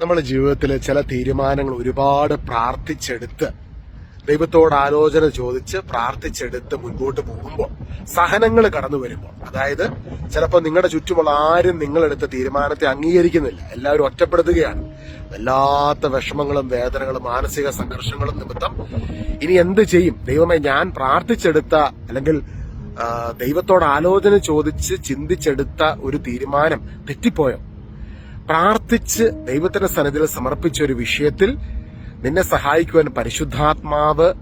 നമ്മുടെ ജീവിതത്തിൽ ചില തീരുമാനങ്ങൾ ഒരുപാട് പ്രാർത്ഥിച്ചെടുത്ത് ദൈവത്തോട് ആലോചന ചോദിച്ച് പ്രാർത്ഥിച്ചെടുത്ത് മുൻപോട്ട് പോകുമ്പോൾ സഹനങ്ങൾ കടന്നു വരുമ്പോൾ അതായത് ചിലപ്പോൾ നിങ്ങളുടെ ചുറ്റുമുള്ള ആരും നിങ്ങളെടുത്ത തീരുമാനത്തെ അംഗീകരിക്കുന്നില്ല. എല്ലാവരും ഒറ്റപ്പെടുത്തുകയാണ്. വല്ലാത്ത വിഷമങ്ങളും വേദനകളും മാനസിക സംഘർഷങ്ങളും നിമിത്തം ഇനി എന്ത് ചെയ്യും? ദൈവമേ ഞാൻ പ്രാർത്ഥിച്ചെടുത്ത അല്ലെങ്കിൽ ദൈവത്തോട് ആലോചന ചോദിച്ച് ചിന്തിച്ചെടുത്ത ഒരു തീരുമാനം തെറ്റിപ്പോയോ? പ്രാർത്ഥിച്ച് ദൈവത്തിന്റെ സന്നിധിയിൽ സമർപ്പിച്ച ഒരു വിഷയത്തിൽ നിന്നെ സഹായിക്കുവാൻ പരിശുദ്ധാത്മാവ്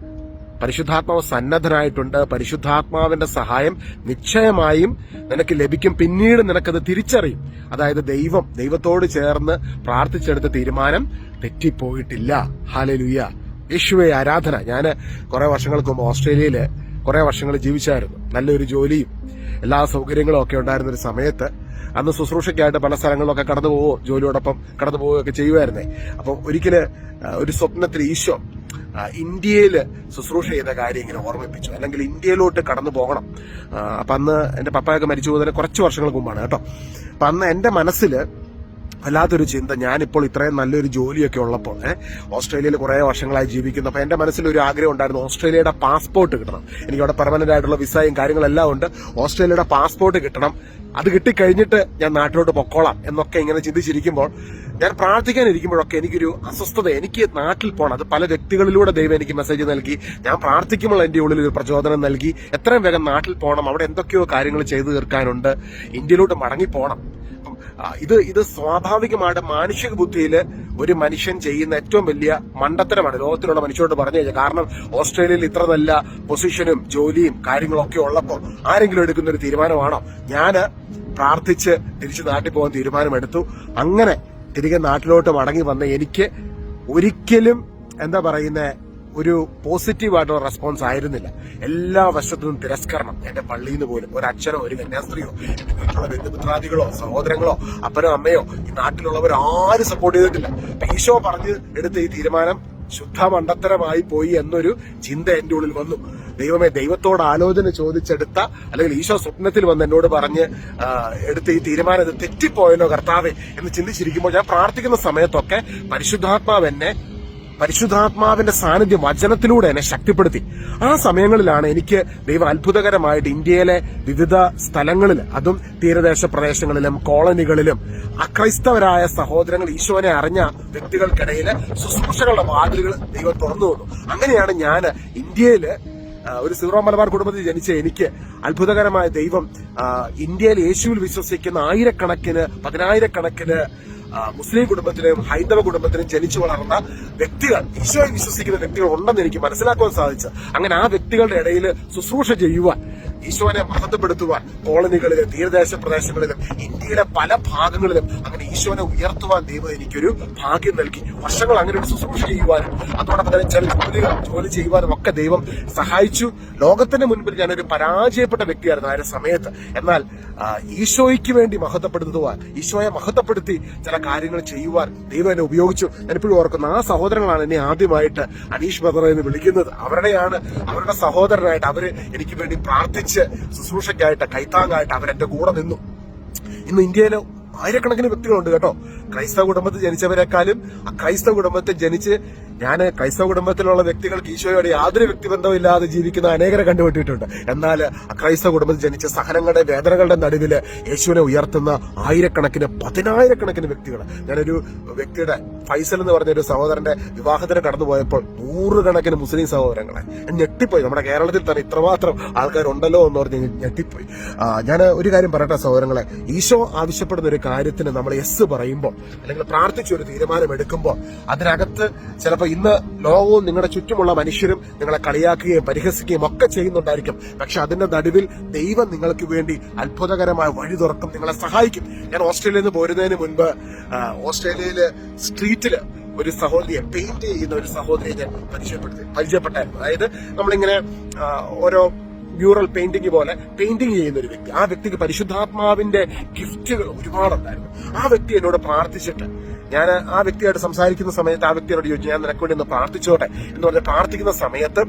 പരിശുദ്ധാത്മാവ് സന്നദ്ധനായിട്ടുണ്ട്. പരിശുദ്ധാത്മാവിന്റെ സഹായം നിശ്ചയമായും നിനക്ക് ലഭിക്കും. പിന്നീട് നിനക്കത് തിരിച്ചറിയും. അതായത് ദൈവം ദൈവത്തോട് ചേർന്ന് പ്രാർത്ഥിച്ചെടുത്ത തീരുമാനം തെറ്റിപ്പോയിട്ടില്ല. ഹാലലുയ്യ യേശുവെ ആരാധന. ഞാൻ കുറെ വർഷങ്ങൾക്ക് മുമ്പ് ഓസ്ട്രേലിയയിൽ കുറെ വർഷങ്ങൾ ജീവിച്ചായിരുന്നു. നല്ലൊരു ജോലിയും എല്ലാ സൗകര്യങ്ങളും ഒക്കെ ഉണ്ടായിരുന്ന ഒരു സമയത്ത് അന്ന് ശുശ്രൂഷയ്ക്കായിട്ട് പല സ്ഥലങ്ങളിലൊക്കെ കടന്നു പോവോ ജോലിയോടൊപ്പം കടന്നു പോവുകയൊക്കെ ചെയ്യുമായിരുന്നേ. അപ്പം ഒരിക്കൽ ഒരു സ്വപ്നത്തിൽ ഈശോ ഇന്ത്യയിൽ ശുശ്രൂഷ ചെയ്ത കാര്യം ഇങ്ങനെ ഓർമ്മിപ്പിച്ചു. അല്ലെങ്കിൽ ഇന്ത്യയിലോട്ട് കടന്നു പോകണം. അപ്പം അന്ന് എന്റെ പപ്പായൊക്കെ മരിച്ചു പോകുന്നതിന് കുറച്ച് വർഷങ്ങൾക്ക് മുമ്പാണ് കേട്ടോ. അപ്പം അന്ന് എന്റെ മനസ്സിൽ വല്ലാത്തൊരു ചിന്ത. ഞാനിപ്പോൾ ഇത്രയും നല്ലൊരു ജോലിയൊക്കെ ഉള്ളപ്പോൾ ഏഹ് ഓസ്ട്രേലിയയിൽ കുറേ വർഷങ്ങളായി ജീവിക്കുന്നു. അപ്പൊ എന്റെ മനസ്സിൽ ഒരു ആഗ്രഹം ഉണ്ടായിരുന്നു ഓസ്ട്രേലിയയുടെ പാസ്പോർട്ട് കിട്ടണം. എനിക്ക് അവിടെ പെർമനന്റ് ആയിട്ടുള്ള വിസയും കാര്യങ്ങളെല്ലാം ഉണ്ട്. ഓസ്ട്രേലിയയുടെ പാസ്പോർട്ട് കിട്ടണം. അത് കിട്ടിക്കഴിഞ്ഞിട്ട് ഞാൻ നാട്ടിലോട്ട് പൊക്കോളാം എന്നൊക്കെ ഇങ്ങനെ ചിന്തിച്ചിരിക്കുമ്പോൾ ഞാൻ പ്രാർത്ഥിക്കാനിരിക്കുമ്പോഴൊക്കെ എനിക്കൊരു അസ്വസ്ഥത എനിക്ക് നാട്ടിൽ പോകണം അത് പല വ്യക്തികളിലൂടെ ദൈവം എനിക്ക് മെസ്സേജ് നൽകി. ഞാൻ പ്രാർത്ഥിക്കുമ്പോൾ എന്റെ ഉള്ളിൽ ഒരു പ്രചോദനം നൽകി. എത്രയും വേഗം നാട്ടിൽ പോകണം. അവിടെ എന്തൊക്കെയോ കാര്യങ്ങൾ ചെയ്തു തീർക്കാനുണ്ട്. ഇന്ത്യയിലോട്ട് മടങ്ങി പോകണം ഇത് ഇത് സ്വാഭാവികമായിട്ട് മാനുഷിക ബുദ്ധിയിൽ ഒരു മനുഷ്യൻ ചെയ്യുന്ന ഏറ്റവും വലിയ മണ്ടത്തരമാണ് ലോകത്തിലുള്ള മനുഷ്യരോട് പറഞ്ഞു കഴിഞ്ഞാൽ. കാരണം ഓസ്ട്രേലിയയിൽ ഇത്ര നല്ല പൊസിഷനും ജോലിയും കാര്യങ്ങളൊക്കെ ഉള്ളപ്പോൾ ആരെങ്കിലും എടുക്കുന്ന ഒരു തീരുമാനമാണോ? ഞാൻ പ്രാർത്ഥിച്ച് തിരിച്ച് നാട്ടിൽ പോകാൻ തീരുമാനമെടുത്തു. അങ്ങനെ തിരികെ നാട്ടിലോട്ട് മടങ്ങി വന്ന എനിക്ക് ഒരിക്കലും എന്താ പറയുന്ന ഒരു പോസിറ്റീവായിട്ടുള്ള റെസ്പോൺസ് ആയിരുന്നില്ല. എല്ലാ വശത്തുനിന്നും തിരസ്കരണം. എന്റെ പള്ളിയിൽ നിന്ന് പോലും ഒരു ഒരു കന്യാസ്ത്രീയോ വീട്ടിലുള്ള ബന്ധുമിത്രാദികളോ സഹോദരങ്ങളോ അപ്പനോ അമ്മയോ ഈ നാട്ടിലുള്ളവർ ആരും സപ്പോർട്ട് ചെയ്തിട്ടില്ല. ഈശോ പറഞ്ഞ് എടുത്ത ഈ തീരുമാനം ശുദ്ധ മണ്ടത്തരമായി പോയി എന്നൊരു ചിന്ത എന്റെ ഉള്ളിൽ വന്നു. ദൈവമേ ദൈവത്തോട് ആലോചന ചോദിച്ചെടുത്ത അല്ലെങ്കിൽ ഈശോ സ്വപ്നത്തിൽ വന്ന് എന്നോട് പറഞ്ഞ് എടുത്ത ഈ തീരുമാനം ഇത് തെറ്റിപ്പോയല്ലോ കർത്താവെ എന്ന് ചിന്തിച്ചിരിക്കുമ്പോൾ ഞാൻ പ്രാർത്ഥിക്കുന്ന സമയത്തൊക്കെ പരിശുദ്ധാത്മാവ് എന്നെ പരിശുദ്ധാത്മാവിന്റെ സാന്നിധ്യം വചനത്തിലൂടെ എന്നെ ശക്തിപ്പെടുത്തി. ആ സമയങ്ങളിലാണ് എനിക്ക് ദൈവ അത്ഭുതകരമായിട്ട് ഇന്ത്യയിലെ വിവിധ സ്ഥലങ്ങളിൽ അതും തീരദേശ പ്രദേശങ്ങളിലും കോളനികളിലും അക്രൈസ്തവരായ സഹോദരങ്ങൾ ഈശോനെ അറിഞ്ഞ വ്യക്തികൾക്കിടയിൽ ശുശ്രൂഷകളുടെ വാതിലുകൾ ദൈവം തുറന്നു വന്നു അങ്ങനെയാണ് ഞാൻ ഇന്ത്യയിൽ ഒരു സിറോ മലബാർ കുടുംബത്തിൽ ജനിച്ച എനിക്ക് അത്ഭുതകരമായ ദൈവം ഇന്ത്യയിൽ യേശുവിൽ വിശ്വസിക്കുന്ന ആയിരക്കണക്കിന് പതിനായിരക്കണക്കിന് മുസ്ലിം കുടുംബത്തിലും ഹൈന്ദവ കുടുംബത്തിലും ജനിച്ചു വളർന്ന വ്യക്തികൾ ഈശോയെ വിശ്വസിക്കുന്ന വ്യക്തികൾ ഉണ്ടെന്ന് എനിക്ക് മനസ്സിലാക്കുവാൻ സാധിച്ചു. അങ്ങനെ ആ വ്യക്തികളുടെ ഇടയിൽ ശുശ്രൂഷ ചെയ്യുവാൻ ഈശോനെ മഹത്വപ്പെടുത്തുവാൻ കോളനികളിലും തീരദേശ പ്രദേശങ്ങളിലും ഇന്ത്യയുടെ പല ഭാഗങ്ങളിലും അങ്ങനെ ഈശോനെ ഉയർത്തുവാൻ ദൈവം എനിക്കൊരു ഭാഗ്യം നൽകി. വർഷങ്ങൾ അങ്ങനെ ഒരു ശുശ്രൂഷ ചെയ്യുവാനും അതോടൊപ്പം തന്നെ ചില ജോലികൾ ജോലി ചെയ്യുവാനും ഒക്കെ ദൈവം സഹായിച്ചു. ലോകത്തിന്റെ മുൻപിൽ ഞാനൊരു പരാജയപ്പെട്ട വ്യക്തിയായിരുന്നു ആ ഒരു സമയത്ത്. എന്നാൽ ഈശോയ്ക്ക് വേണ്ടി മഹത്വപ്പെടുത്തുവാൻ ഈശോയെ മഹത്വപ്പെടുത്തി ചില കാര്യങ്ങൾ ചെയ്യുവാൻ ദൈവം എന്നെ ഉപയോഗിച്ചു. ഞാനിപ്പോഴും ഓർക്കുന്നു ആ സഹോദരങ്ങളാണ് എന്നെ ആദ്യമായിട്ട് അനീഷ് ബദറ എന്ന് വിളിക്കുന്നത്. അവരുടെയാണ് അവരുടെ സഹോദരനായിട്ട് അവർ എനിക്ക് വേണ്ടി പ്രാർത്ഥിച്ച് ശുശ്രൂഷയ്ക്കായിട്ട് കൈത്താങ്ങായിട്ട് അവരെന്റെ കൂടെ നിന്നു. ഇന്ന് ഇന്ത്യയിലെ ആയിരക്കണക്കിന് വ്യക്തികളുണ്ട് കേട്ടോ. ക്രൈസ്തവ കുടുംബത്തിൽ ജനിച്ചവരെക്കാളും ക്രൈസ്തവ കുടുംബത്തിൽ ജനിച്ച് ഞാൻ ക്രൈസ്തവ കുടുംബത്തിലുള്ള വ്യക്തികൾക്ക് ഈശോയോട് യാതൊരു വ്യക്തിബന്ധവും ഇല്ലാതെ ജീവിക്കുന്ന അനേകരെ കണ്ടുപെട്ടിട്ടുണ്ട് എന്നാൽ ക്രൈസ്തവ കുടുംബത്തിൽ ജനിച്ച സഹനങ്ങളുടെ വേദനകളുടെ നടുവിൽ യേശുവിനെ ഉയർത്തുന്ന ആയിരക്കണക്കിന് പതിനായിരക്കണക്കിന് വ്യക്തികൾ. ഞാനൊരു വ്യക്തിയുടെ ഫൈസൽ എന്ന് പറഞ്ഞ ഒരു സഹോദരന്റെ വിവാഹത്തിന് കടന്നുപോയപ്പോൾ നൂറുകണക്കിന് മുസ്ലിം സഹോദരങ്ങളെ. ഞെട്ടിപ്പോയി. നമ്മുടെ കേരളത്തിൽ തന്നെ ഇത്രമാത്രം ആൾക്കാരുണ്ടല്ലോ എന്ന് പറഞ്ഞ് ഞെട്ടിപ്പോയി. ഞാൻ ഒരു കാര്യം പറയട്ടെ സഹോദരങ്ങളെ. ഈശോ ആവശ്യപ്പെടുന്ന ഒരു കാര്യത്തിന് നമ്മൾ യെസ് പറയുമ്പോൾ അല്ലെങ്കിൽ പ്രാർത്ഥിച്ചൊരു തീരുമാനം എടുക്കുമ്പോൾ അതിനകത്ത് ചിലപ്പോൾ ഇന്ന് ലോകവും നിങ്ങളുടെ ചുറ്റുമുള്ള മനുഷ്യരും നിങ്ങളെ കളിയാക്കുകയും പരിഹസിക്കുകയും ഒക്കെ ചെയ്യുന്നുണ്ടായിരിക്കും. പക്ഷെ അതിന്റെ നടുവിൽ ദൈവം നിങ്ങൾക്ക് വേണ്ടി അത്ഭുതകരമായ വഴി തുറക്കും നിങ്ങളെ സഹായിക്കും. ഞാൻ ഓസ്ട്രേലിയയിൽ നിന്ന് പോരുന്നതിന് മുൻപ് ഓസ്ട്രേലിയയിലെ സ്ട്രീറ്റിൽ ഒരു സഹോദരിയെ പെയിന്റ് ചെയ്യുന്ന ഒരു സഹോദരിയെ ഞാൻ പരിചയപ്പെടുത്തി പരിചയപ്പെട്ടായിരുന്നു അതായത് നമ്മളിങ്ങനെ ഓരോ മ്യൂറൽ പെയിന്റിംഗ് പോലെ പെയിന്റിംഗ് ചെയ്യുന്ന ഒരു വ്യക്തി. ആ വ്യക്തിക്ക് പരിശുദ്ധാത്മാവിന്റെ ഗിഫ്റ്റുകൾ ഒരുപാടുണ്ടായിരുന്നു. ആ വ്യക്തി എന്നോട് പ്രാർത്ഥിച്ചിട്ട് ഞാൻ ആ വ്യക്തിയായിട്ട് സംസാരിക്കുന്ന സമയത്ത് ആ വ്യക്തിയോട് ചോദിച്ചു ഞാൻ നിനക്ക് വേണ്ടി ഒന്ന് പ്രാർത്ഥിച്ചോട്ടെ? എന്ന് പറഞ്ഞ് പ്രാർത്ഥിക്കുന്ന സമയത്ത്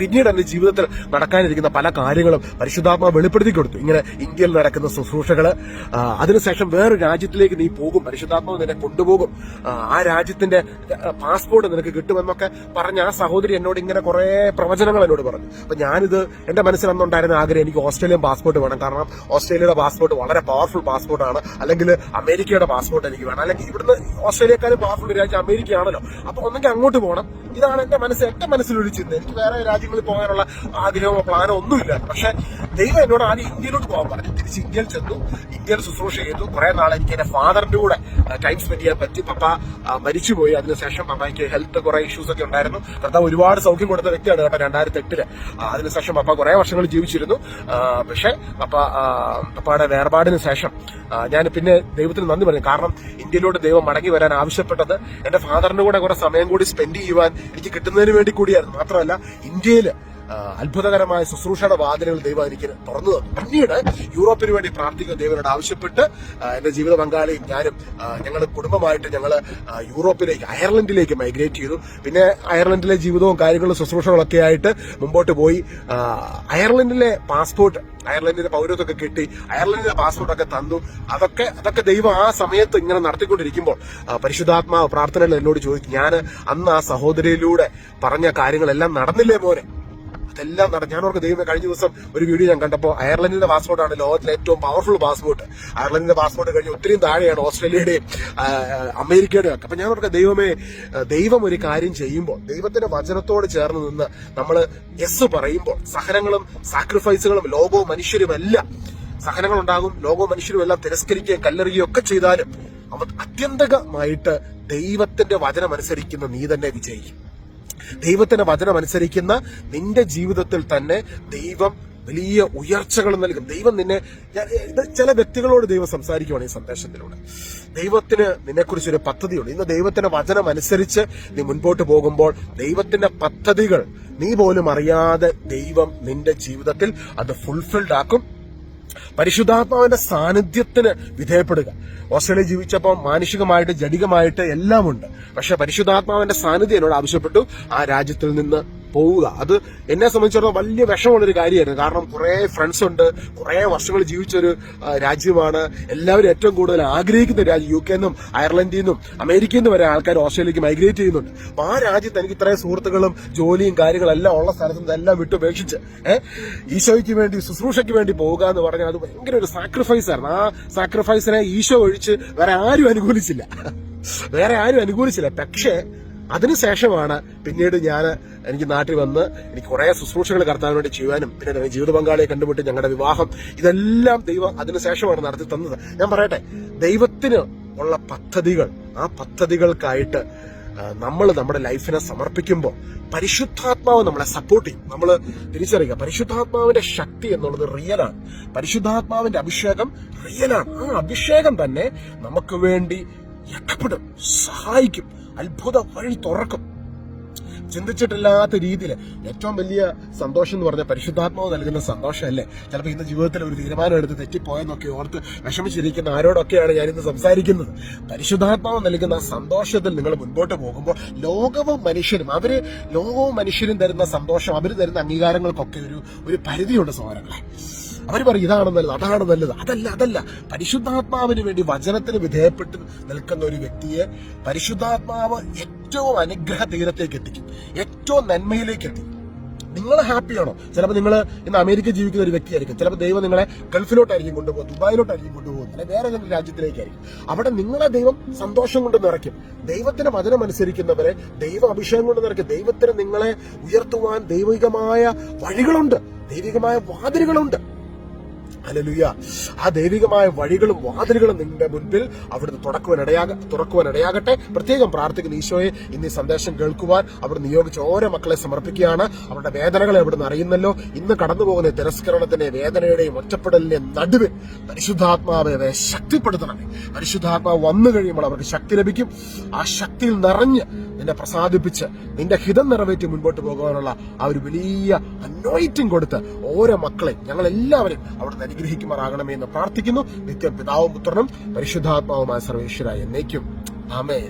പിന്നീട് എന്റെ ജീവിതത്തിൽ നടക്കാനിരിക്കുന്ന പല കാര്യങ്ങളും പരിശുദ്ധാത്മ വെളിപ്പെടുത്തി കൊടുത്തു. ഇങ്ങനെ ഇന്ത്യയിൽ നടക്കുന്ന ശുശ്രൂഷകൾ അതിനുശേഷം വേറെ രാജ്യത്തിലേക്ക് നീ പോകും പരിശുദ്ധാത്മാവ് നിന്നെ കൊണ്ടുപോകും. ആ, ആ രാജ്യത്തിന്റെ പാസ്പോർട്ട് നിനക്ക് കിട്ടുമെന്നൊക്കെ പറഞ്ഞ ആ സഹോദരി എന്നോട് ഇങ്ങനെ കുറെ പ്രവചനങ്ങൾ എന്നോട് പറഞ്ഞു. അപ്പൊ ഞാനിത് എന്റെ മനസ്സിൽ അന്നുണ്ടായിരുന്ന ആഗ്രഹം എനിക്ക് ഓസ്ട്രേലിയൻ പാസ്പോർട്ട് വേണം. കാരണം ഓസ്ട്രേലിയയുടെ പാസ്പോർട്ട് വളരെ പവർഫുൾ പാസ്പോർട്ടാണ് അല്ലെങ്കിൽ അമേരിക്കയുടെ പാസ്പോർട്ട് എനിക്ക് വേണം. അല്ലെങ്കിൽ ഇവിടുന്ന് ഓസ്ട്രേലിയക്കാരും പവർഫുൾ രാജ്യം അമേരിക്കയാണല്ലോ. അപ്പൊ ഒന്നെങ്കിൽ അങ്ങോട്ട് പോകണം ഇതാണ് എന്റെ മനസ്സ് എന്റെ മനസ്സിലൊരു ചിന്ത. എനിക്ക് വേറെ രാജ്യങ്ങളിൽ പോകാനുള്ള ആഗ്രഹമോ പ്ലാനോ ഒന്നുമില്ല. പക്ഷെ ദൈവം എന്നോട് ആദ്യം ഇന്ത്യയിലോട്ട് പോകാൻ പറഞ്ഞു. തിരിച്ച് ഇന്ത്യയിൽ ചെന്നു. ഇന്ത്യയിൽ ശുശ്രൂഷ ചെയ്തു. കുറെ നാൾ എനിക്ക് എന്റെ ഫാദറിന്റെ കൂടെ ടൈം സ്പെൻഡ് ചെയ്യാൻ പറ്റി. പപ്പ മരിച്ചുപോയി. അതിനുശേഷം പപ്പയ്ക്ക് ഹെൽത്ത് കുറെ ഇഷ്യൂസ് ഒക്കെ ഉണ്ടായിരുന്നു. കർത്താവ് ഒരുപാട് സൗഖ്യം കൊടുത്ത വ്യക്തിയാണ് കേട്ടോ രണ്ടായിരത്തി എട്ടിൽ അതിനുശേഷം പപ്പ കുറെ വർഷങ്ങൾ ജീവിച്ചിരുന്നു. പക്ഷെ പപ്പ പപ്പയുടെ വേർപാടിന് ശേഷം ഞാൻ പിന്നെ ദൈവത്തിന് നന്ദി പറഞ്ഞു. കാരണം ഇന്ത്യയിലോട്ട് ദൈവം മടങ്ങി വരാൻ ആവശ്യപ്പെട്ടത് എന്റെ ഫാദറിന്റെ കൂടെ കുറെ സമയം കൂടി സ്പെൻഡ് ചെയ്യുവാൻ എനിക്ക് കിട്ടുന്നതിന് വേണ്ടി കൂടിയായിരുന്നു. മാത്രമല്ല ഇന്ത്യയിൽ ആ, അത്ഭുതകരമായ ശുശ്രൂഷയുടെ വാതിലുകൾ ദൈവം എനിക്ക് തുറന്നു തന്നു. പിന്നീട് യൂറോപ്പിന് വേണ്ടി പ്രാർത്ഥിക്കുന്ന ദൈവനോട് ആവശ്യപ്പെട്ട് എന്റെ ജീവിത പങ്കാളിയും ഞാനും ഞങ്ങൾ കുടുംബമായിട്ട് ഞങ്ങൾ യൂറോപ്പിലേക്ക് അയർലൻഡിലേക്ക് മൈഗ്രേറ്റ് ചെയ്തു. പിന്നെ അയർലൻഡിലെ ജീവിതവും കാര്യങ്ങളും ശുശ്രൂഷകളൊക്കെ ആയിട്ട് മുമ്പോട്ട് പോയി. അയർലൻഡിലെ പാസ്പോർട്ട് അയർലൻഡിന്റെ പൗരത്വമൊക്കെ കിട്ടി. അയർലൻഡിലെ പാസ്പോർട്ടൊക്കെ തന്നു. അതൊക്കെ അതൊക്കെ ദൈവം ആ സമയത്ത് ഇങ്ങനെ നടത്തിക്കൊണ്ടിരിക്കുമ്പോൾ പരിശുദ്ധാത്മാവ് പ്രാർത്ഥനകൾ എന്നോട് ചോദിച്ചു ഞാൻ അന്ന് ആ സഹോദരിയിലൂടെ പറഞ്ഞ കാര്യങ്ങളെല്ലാം നടന്നില്ലേ മോനെ? അതെല്ലാം നട ഞാൻ ഓർക്ക് ദൈവം കഴിഞ്ഞ ദിവസം ഒരു വീഡിയോ ഞാൻ കണ്ടപ്പോൾ അയർലൻഡിന്റെ പാസ്പോർട്ടാണ് ലോകത്തിലെ ഏറ്റവും പവർഫുൾ പാസ്പോർട്ട് അയർലൻഡിന്റെ പാസ്പോർട്ട് കഴിഞ്ഞ് ഒത്തിരിയും താഴെയാണ് ഓസ്ട്രേലിയയുടെയും അമേരിക്കയുടെയും ഒക്കെ. അപ്പൊ ഞാൻ ഓർക്ക് ദൈവമേ ദൈവം ഒരു കാര്യം ചെയ്യുമ്പോൾ ദൈവത്തിന്റെ വചനത്തോട് ചേർന്ന് നിന്ന് നമ്മൾ എസ് പറയുമ്പോൾ സഹനങ്ങളും സാക്രിഫൈസുകളും ലോകവും മനുഷ്യരും എല്ലാം സഹനങ്ങൾ ഉണ്ടാകും ലോകവും മനുഷ്യരും എല്ലാം തിരസ്കരിക്കുകയും കല്ലെറിയുകയും ഒക്കെ ചെയ്താലും അവ അത്യന്തകമായിട്ട് ദൈവത്തിന്റെ വചനമനുസരിക്കുന്ന നീ തന്നെ വിജയിക്കും. ദൈവത്തിന്റെ വചനം അനുസരിക്കുന്ന നിന്റെ ജീവിതത്തിൽ തന്നെ ദൈവം വലിയ ഉയർച്ചകൾ നൽകും. ദൈവം നിന്നെ ഞാൻ ചില വ്യക്തികളോട് ദൈവം സംസാരിക്കുവാണ് ഈ സന്ദേശത്തിലൂടെ. ദൈവത്തിന് നിന്നെക്കുറിച്ച് ഒരു പദ്ധതിയുണ്ട്. ഇന്ന് ദൈവത്തിന്റെ വചനം അനുസരിച്ച് നീ മുൻപോട്ട് പോകുമ്പോൾ ദൈവത്തിന്റെ പദ്ധതികൾ നീ പോലും അറിയാതെ ദൈവം നിന്റെ ജീവിതത്തിൽ അത് ഫുൾഫിൽഡ് ആക്കും. പരിശുദ്ധാത്മാവിന്റെ സാന്നിധ്യത്തിന് വിധേയപ്പെടുക. ഓസ്ട്രേലിയ ജീവിച്ചപ്പോൾ മാനുഷികമായിട്ട് ജടികമായിട്ട് എല്ലാമുണ്ട്. പക്ഷെ പരിശുദ്ധാത്മാവിന്റെ സാന്നിധ്യം എന്നോട് ആവശ്യപ്പെട്ടു. ആ രാജ്യത്തിൽ നിന്ന് പോവുക. അത് എന്നെ സംബന്ധിച്ചിടത്തോളം വലിയ വിഷമുള്ളൊരു കാര്യമായിരുന്നു. കാരണം കുറെ ഫ്രണ്ട്സ് ഉണ്ട് കുറെ വർഷങ്ങൾ ജീവിച്ചൊരു രാജ്യമാണ്. എല്ലാവരും ഏറ്റവും കൂടുതൽ ആഗ്രഹിക്കുന്ന രാജ്യം യു കെ നിന്നും അയർലൻഡിൽ നിന്നും അമേരിക്കയിൽ നിന്ന് വരെ ആൾക്കാർ ഓസ്ട്രേലിയക്ക് മൈഗ്രേറ്റ് ചെയ്യുന്നുണ്ട്. അപ്പൊ ആ രാജ്യത്ത് എനിക്ക് ഇത്രയും സുഹൃത്തുക്കളും ജോലിയും കാര്യങ്ങളും എല്ലാം ഉള്ള സ്ഥലത്ത് നിന്ന് എല്ലാം വിട്ടുപേക്ഷിച്ച് ഈശോയ്ക്ക് വേണ്ടി ശുശ്രൂഷയ്ക്ക് വേണ്ടി പോവുക എന്ന് പറഞ്ഞാൽ അത് ഭയങ്കര ഒരു സാക്രിഫൈസ് ആയിരുന്നു. ആ സാക്രിഫൈസിനെ ഈശോ ഒഴിച്ച് വേറെ ആരും അനുകൂലിച്ചില്ല. വേറെ ആരും അനുകൂലിച്ചില്ല. പക്ഷേ അതിനുശേഷമാണ് പിന്നീട് ഞാൻ എനിക്ക് നാട്ടിൽ വന്ന് എനിക്ക് കുറേ ശുശ്രൂഷകൾ കർത്താവിന് വേണ്ടി ചെയ്യുവാനും പിന്നെ ജീവിത പങ്കാളിയെ കണ്ടുപിട്ട് ഞങ്ങളുടെ വിവാഹം ഇതെല്ലാം ദൈവം അതിനുശേഷമാണ് നടത്തി തന്നത്. ഞാൻ പറയട്ടെ ദൈവത്തിന് ഉള്ള പദ്ധതികൾ ആ പദ്ധതികൾക്കായിട്ട് നമ്മൾ നമ്മുടെ ലൈഫിനെ സമർപ്പിക്കുമ്പോൾ പരിശുദ്ധാത്മാവ് നമ്മളെ സപ്പോർട്ട് ചെയ്യും. നമ്മൾ തിരിച്ചറിയുക പരിശുദ്ധാത്മാവിന്റെ ശക്തി എന്നുള്ളത് റിയലാണ് പരിശുദ്ധാത്മാവിന്റെ അഭിഷേകം റിയലാണ് ആ അഭിഷേകം തന്നെ നമുക്ക് വേണ്ടി രക്ഷപ്പെടും സഹായിക്കും. അത്ഭുത വഴി തുറക്കും. ചിന്തിച്ചിട്ടില്ലാത്ത രീതിയിൽ ഏറ്റവും വലിയ സന്തോഷം എന്ന് പറഞ്ഞാൽ പരിശുദ്ധാത്മാവ് നൽകുന്ന സന്തോഷമല്ലേ? ചിലപ്പോൾ ഇന്ന് ജീവിതത്തിൽ ഒരു തീരുമാനം എടുത്ത് തെറ്റിപ്പോയെന്നൊക്കെ ഓർത്ത് വിഷമിച്ചിരിക്കുന്ന ആരോടൊക്കെയാണ് ഞാൻ ഇന്ന് സംസാരിക്കുന്നത്. പരിശുദ്ധാത്മാവ് നൽകുന്ന സന്തോഷത്തിൽ നിങ്ങൾ മുൻപോട്ട് പോകുമ്പോൾ ലോകവും മനുഷ്യരും അവർ ലോകവും മനുഷ്യരും തരുന്ന സന്തോഷം അവർ തരുന്ന അംഗീകാരങ്ങൾക്കൊക്കെ ഒരു ഒരു പരിധിയുണ്ട് സഹോദരങ്ങളെ. അവർ പറയും ഇതാണ് നല്ലത് അതാണ് നല്ലത്. അതല്ല അതല്ല. പരിശുദ്ധാത്മാവിന് വേണ്ടി വചനത്തിന് വിധേയപ്പെട്ട് നിൽക്കുന്ന ഒരു വ്യക്തിയെ പരിശുദ്ധാത്മാവ് ഏറ്റവും അനുഗ്രഹ തീരത്തേക്ക് എത്തിക്കും ഏറ്റവും നന്മയിലേക്ക് എത്തിക്കും. നിങ്ങൾ ഹാപ്പിയാണോ ചിലപ്പോൾ നിങ്ങൾ ഇന്ന് അമേരിക്ക ജീവിക്കുന്ന ഒരു വ്യക്തിയായിരിക്കും. ചിലപ്പോൾ ദൈവം നിങ്ങളെ ഗൾഫിലോട്ടായിരിക്കും കൊണ്ടുപോകും ദുബായിലോട്ടായിരിക്കും കൊണ്ടുപോകും അല്ലെങ്കിൽ വേറെ ഏതെങ്കിലും രാജ്യത്തിലേക്കായിരിക്കും. അവിടെ നിങ്ങളെ ദൈവം സന്തോഷം കൊണ്ട് നിറയ്ക്കും. ദൈവത്തിന്റെ വചനം അനുസരിക്കുന്നവരെ ദൈവ അഭിഷേകം കൊണ്ട് നിറയ്ക്കും. ദൈവത്തിന് നിങ്ങളെ ഉയർത്തുവാൻ ദൈവികമായ വഴികളുണ്ട് ദൈവികമായ വാതിലുകളുണ്ട്. ഹല്ലേലൂയ. ആ ദൈവികമായ വഴികളും വാതിലുകളും നിങ്ങളുടെ മുൻപിൽ അവിടുന്ന് തുറക്കുവാൻ ഇടയാകട്ടെ പ്രത്യേകം പ്രാർത്ഥിക്കുന്ന ഈശോയെ ഇന്ന് ഈ സന്ദേശം കേൾക്കുവാൻ അവിടെ നിയോഗിച്ച ഓരോ മക്കളെ സമർപ്പിക്കുകയാണ്. അവരുടെ വേദനകളെ അവിടുന്ന് അറിയുന്നല്ലോ. ഇന്ന് കടന്നു പോകുന്ന തിരസ്കരണത്തിന്റെ വേദനയുടെയും ഒറ്റപ്പെടലിന്റെയും നടുവിൽ പരിശുദ്ധാത്മാവെ ശക്തിപ്പെടുത്തണമേ. പരിശുദ്ധാത്മാവ് വന്നു കഴിയുമ്പോൾ അവർക്ക് ശക്തി ലഭിക്കും. ആ ശക്തിയിൽ നിറഞ്ഞ് നിന്നെ പ്രസാദിപ്പിച്ച് നിന്റെ ഹിതം നിറവേറ്റി മുൻപോട്ട് പോകാനുള്ള ആ ഒരു വലിയ അനോയിറ്റിംഗ് കൊടുത്ത് ഓരോ മക്കളെ ഞങ്ങൾ എല്ലാവരും അവിടുന്ന് അനുഗ്രഹിക്കുമാറാകണമേ എന്ന് പ്രാർത്ഥിക്കുന്നു. നിത്യം പിതാവും പുത്രനും പരിശുദ്ധാത്മാവുമായ സർവേശ്വരായി എന്നേക്കും. ആമേ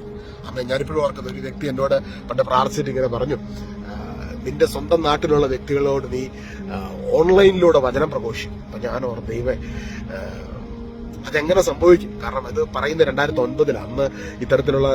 അമ്മേ ഞാനിപ്പോഴും ഓർക്കുന്ന ഒരു വ്യക്തി എന്നോട് പണ്ട് പ്രാർത്ഥിച്ചിട്ട് ഇങ്ങനെ പറഞ്ഞു നിന്റെ സ്വന്തം നാട്ടിലുള്ള വ്യക്തികളോട് നീ ഓൺലൈനിലൂടെ വചനം പ്രഘോഷിക്കും. അപ്പൊ ഞാൻ ഓർ ദൈവം അതെങ്ങനെ സംഭവിക്കും? കാരണം ഇത് പറയുന്ന രണ്ടായിരത്തി ഒൻപതിൽ അന്ന് ഇത്തരത്തിലുള്ള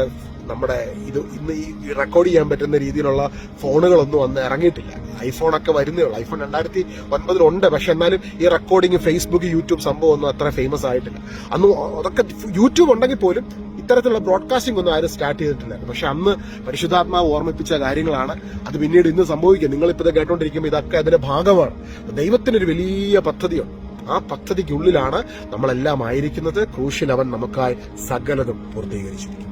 നമ്മുടെ ഇത് ഇന്ന് ഈ റെക്കോർഡ് ചെയ്യാൻ പറ്റുന്ന രീതിയിലുള്ള ഫോണുകളൊന്നും അന്ന് ഇറങ്ങിയിട്ടില്ല. ഐഫോണൊക്കെ വരുന്നേ ഉള്ളൂ. ഐഫോൺ രണ്ടായിരത്തി ഒൻപതിലുണ്ട്. പക്ഷെ എന്നാലും ഈ റെക്കോർഡിങ് ഫേസ്ബുക്ക് യൂട്യൂബ് സംഭവം ഒന്നും അത്ര ഫേമസ് ആയിട്ടില്ല. അന്ന് അതൊക്കെ യൂട്യൂബ് ഉണ്ടെങ്കിൽ പോലും ഇത്തരത്തിലുള്ള ബ്രോഡ്കാസ്റ്റിംഗ് ഒന്നും ആരും സ്റ്റാർട്ട് ചെയ്തിട്ടില്ലായിരുന്നു. പക്ഷെ അന്ന് പരിശുദ്ധാത്മാവ് ഓർമ്മിപ്പിച്ച കാര്യങ്ങളാണ് അത് പിന്നീട് ഇന്ന് സംഭവിക്കുക നിങ്ങളിപ്പോൾ ഇത് കേട്ടോണ്ടിരിക്കുമ്പോൾ ഇതൊക്കെ അതിന്റെ ഭാഗമാണ്. ദൈവത്തിനൊരു വലിയ പദ്ധതിയുണ്ട്. ആ പദ്ധതിക്കുള്ളിലാണ് നമ്മളെല്ലാം ആയിരിക്കുന്നത്. ക്രൂശിൽ അവൻ നമുക്കായി സകലതും പൂർത്തീകരിച്ചിരിക്കും